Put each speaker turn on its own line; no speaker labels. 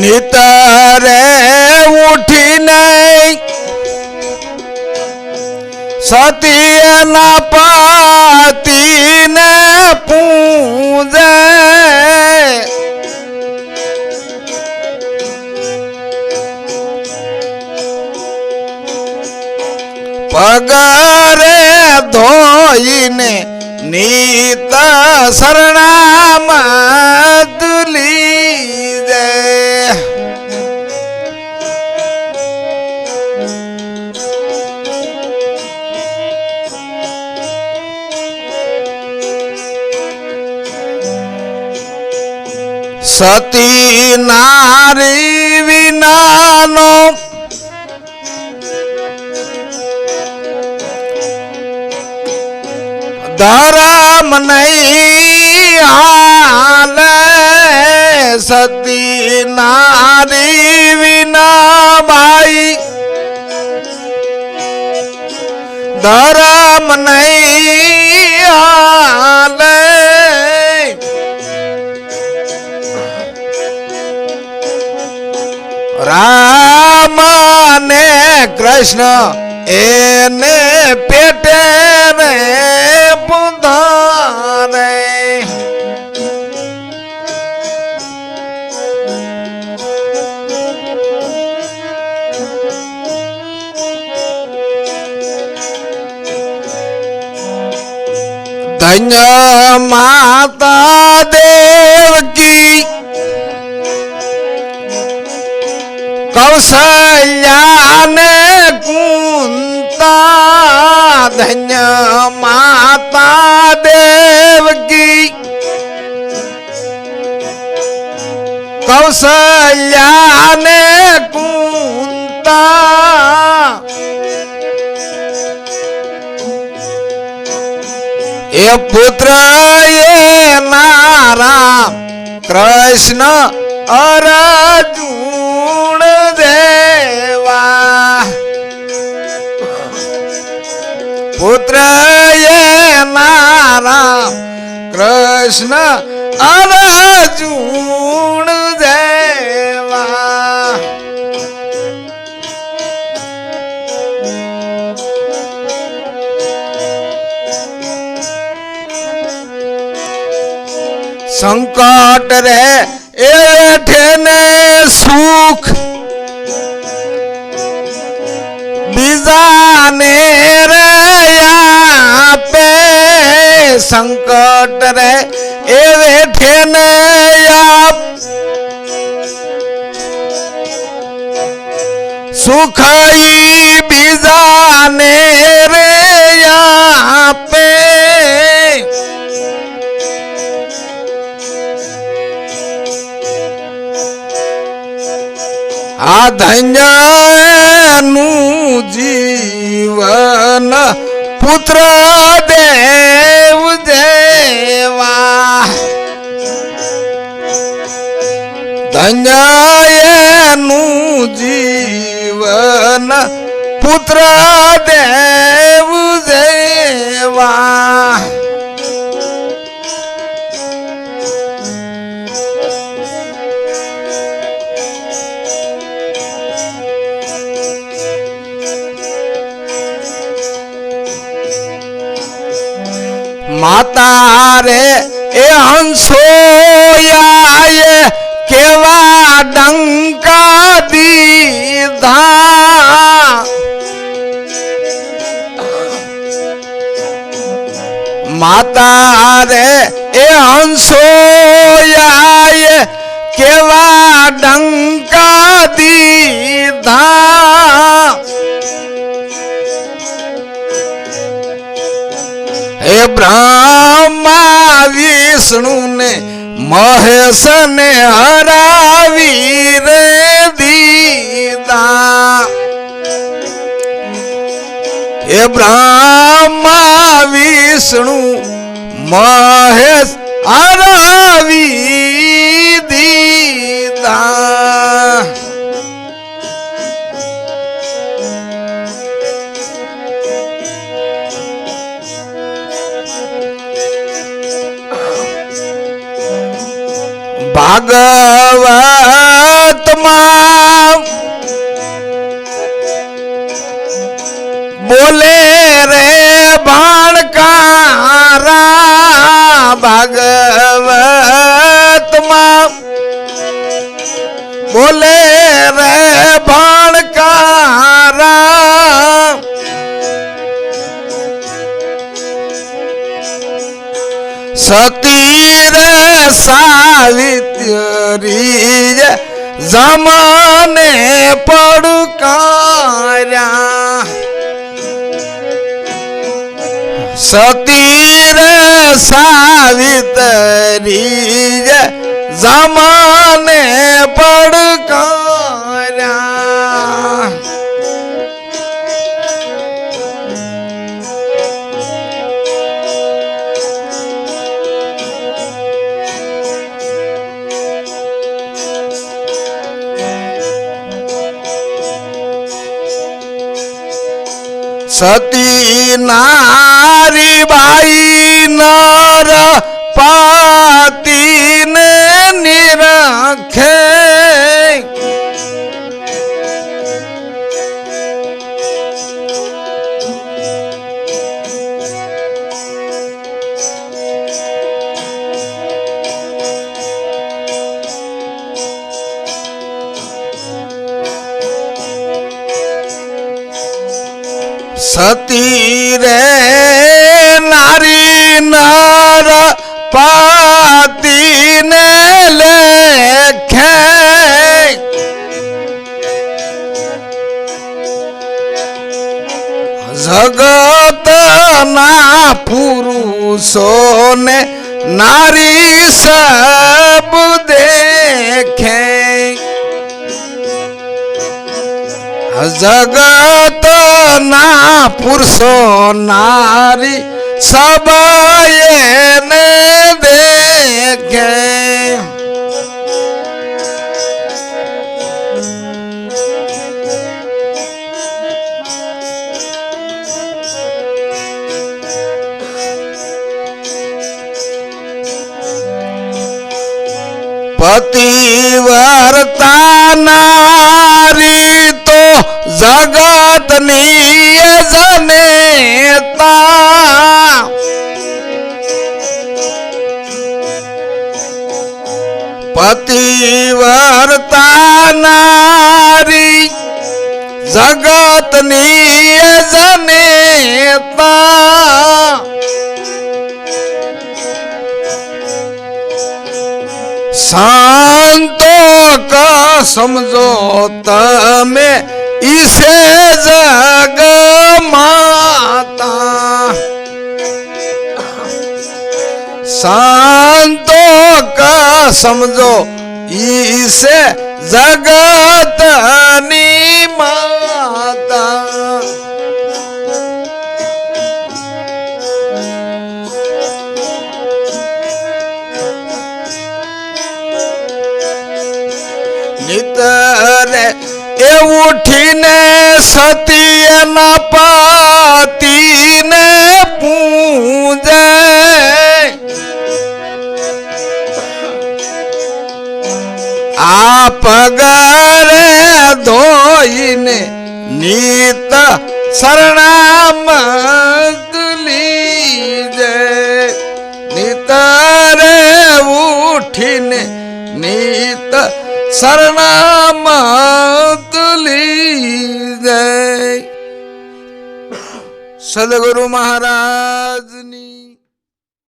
નિતરે ઉઠીને સતીના પતિને પૂજે. પગરે ધોઈને નીત શરણામ તુલી સતી નારી વિનાનો ધરમ નહીં હાલે સતી નારી વિના ભાઈ ધરમ નહીં હાલે રામ ને કૃષ્ણ એને પેટે રે પુધારે ધન્ય માતા દેવકી કૌશલ્યાને કુંતા ધન્ય માતા દેવકી કૌશલ્યાને કુંતા એ પુત્ર એ નારા કૃષ્ણ અર્જુન દેવા. પુત્ર નારા કૃષ્ણ અરજુણ દેવા. સંકટ રે એઠે ને સુખ બીજાને રે આપે સંકટ રે એ વેઠે ને આપ સુખ આ ધન્યનું જીવન પુત્ર દેવ દેવા ધન્યાનું જીવન પુત્ર દેવ જેવા માતા રે એ હંસોયાએ કેવા ડંકા દીધા. માતા રે એ હંસોયાએ કેવા ડંકા દીધા. હે બ્રહ્મા વિષ્ણુને મહેશને હરાવી રે દીદા. હે બ્રહ્મા વિષ્ણુ મહેશ હરાવી દીદા. ભગવતમાં બોલે રે ભાણકારા ભાગવતમાં બોલે સતીર સાવિત્રી જમાને પડકાર્યા. સતીર સાવિત્રી જમાને પડકાર્યા. સતી નારી બાઈ નર પાતીને નિરખે સતી રે નારી નર પાતીને લેખે જગતના પુરુષોને નારી સબ દેખે જગત ના પુરુષો નારી સબાયને દેખે. પતિવર્તા નારી जगत तो लिए जनेता पतिवरता नारी जगत तो जनेता शांतों का समझो में इसे जग माता। शांतों का समझो इसे जगत नी આ પગરે ધોઈને નીત શરણામત લીજે. નિતરે ઉઠીને નીત શરણામત જય સદગુરુ મહારાજની